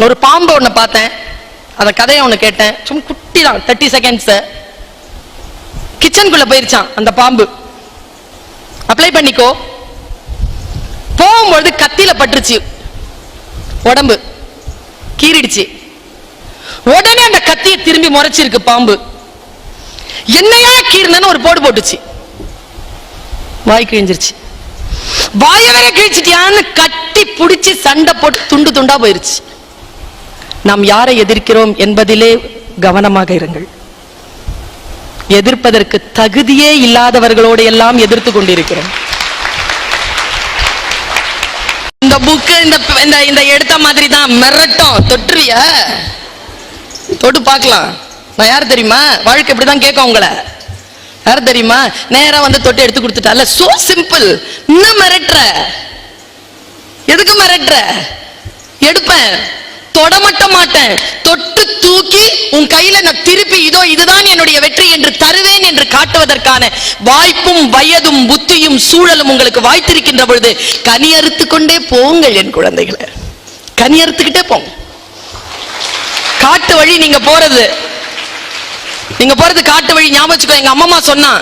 ஒரு பாம்பு ஒன்று பார்த்தேன். அந்த கதையை ஒன்று கேட்டேன். சும்மா குட்டி தான் தேர்ட்டி செகண்ட்ஸ் கிச்சனுக்குள்ள போயிருச்சான் அந்த பாம்பு. அப்ளை பண்ணிக்கோ. போகும்பொழுது கத்தியில பட்டுருச்சு. உடம்பு கீறிடுச்சு. உடனே அந்த கத்தியை திரும்பி முறைச்சிருக்கு பாம்பு. என்னையா கீறினு ஒரு போடு போட்டுச்சு. வாய் கிழிஞ்சிருச்சு. வாய வேற கிழிச்சிட்டியான்னு கட்டி பிடிச்சி சண்டை போட்டு துண்டு துண்டா போயிருச்சு. நாம் யாரை எதிர்க்கிறோம் என்பதிலே கவனமாக இருங்கள். எதிர்ப்பதற்கு தகுதியே இல்லாதவர்களோடு எல்லாம் எதிர்த்து கொண்டிருக்கிறோம். இந்த புக்கு இந்த இந்த இந்த எடுத்த மாதிரி தான் மிரட்டும் தொற்றுவிய. தொட்டு பார்க்கலாம். நான் யார் தெரியுமா? வாழ்க்கை இப்படிதான் கேட்கும் உங்களை. யார் தெரியுமா? நேரா வந்து தொட்டு எடுத்து கொடுத்துட்டால சோ சிம்பிள் இன்னும் மிரட்டுற? எதுக்கு மிரட்டுற? எடுப்பேன். தொடமட்ட மாட்டேன். தொட்டு தூக்கி உன் கையில நான் திருப்பி இதோ இதுதான் என்னுடைய வெற்றி என்று தருவேன் என்று காட்டுவதற்கான வாய்ப்பும் வயதும் புத்தியும் சூழலும் உங்களுக்கு வாய்த்திருக்கின்ற பொழுது கனி அறுத்து கொண்டே போங்கள் என் குழந்தைகளை. கனி அறுத்துக்கிட்டே போங்க. காட்டு வழி நீங்க போறது. நீங்க போறது காட்டு வழி ஞாபகம் எங்க அம்மா சொன்னா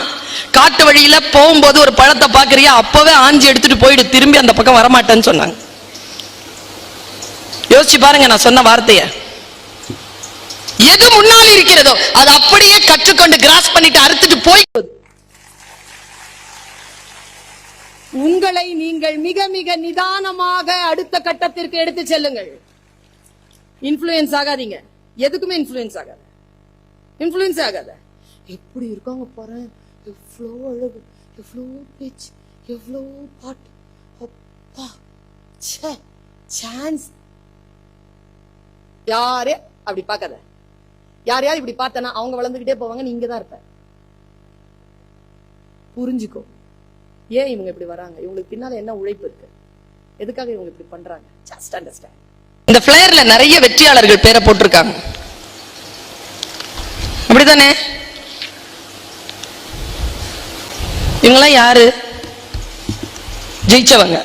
காட்டு வழியில போகும்போது ஒரு பழத்தை பாக்குறியா? அப்பவே ஆஞ்சி எடுத்துட்டு போயிடு திரும்பி அந்த பக்கம் வரமாட்டேன்னு சொன்னாங்க. யோசிச்சு பாருங்க நான் சொன்ன வார்த்தைய. எது முன்னால் இருக்கிறதோ அது அப்படியே கற்றுக்கொண்டு கிராஸ் பண்ணிட்டு அறுத்துட்டு போய் உங்களை நீங்கள் மிக மிக நிதானமாக அடுத்த கட்டத்திற்கு எடுத்து செல்லுங்கள். இன்ஃபுளுயன்ஸ் ஆகாதீங்க. எதுக்குமே இன்ஃபுளுயன்ஸ் ஆகாத. இன்ஃபுளுயன்ஸ் ஆகாத. எப்படி இருக்காங்க பாரு? எவ்வளோ அழகு எவ்வளோ பேச்சு எவ்வளோ பாட்டு. அப்பா ச்சே சான்ஸ் யாரே அப்படி பார்க்காத. யாரையாவது இப்படி பார்த்தனா அவங்க வளர்ந்துகிட்டே போவாங்க நீங்க தான் இருப்ப. புரிஞ்சுக்கோ. ஏன் இவங்க இப்படி வராங்க? இவங்களுக்கு பின்னால என்ன உழைப்பு இருக்கு? எதுக்காக இவங்க இப்படி பண்றாங்க? ஜஸ்ட் அண்டர்ஸ்டாண்ட் இந்த பிளேயர்ல நிறைய வெற்றியாளர்கள் பேரை போட்டிருக்காங்க. அப்படிதானே இவங்கெல்லாம் யாரு? ஜெயிச்சவங்க.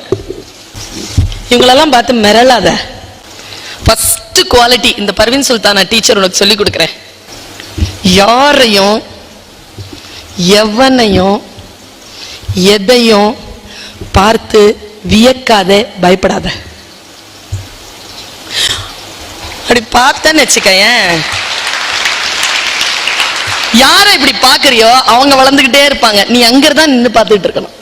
இவங்களெல்லாம் பார்த்து மிரளாத. ஃபர்ஸ்ட் குவாலிட்டி இந்த பர்வின் சுல்தானா டீச்சர் உனக்கு சொல்லி கொடுக்குறேன். யாரையும் எவனையும் எதையும் பார்த்து வியக்காத பயப்படாத. அப்படி பார்த்தேன்னு வச்சுக்கேன் யாரை இப்படி பாக்குறியோ அவங்க வளர்ந்துகிட்டே இருப்பாங்க. நீ அங்க தான் நின்னு பார்த்துட்டு இருக்கணும்.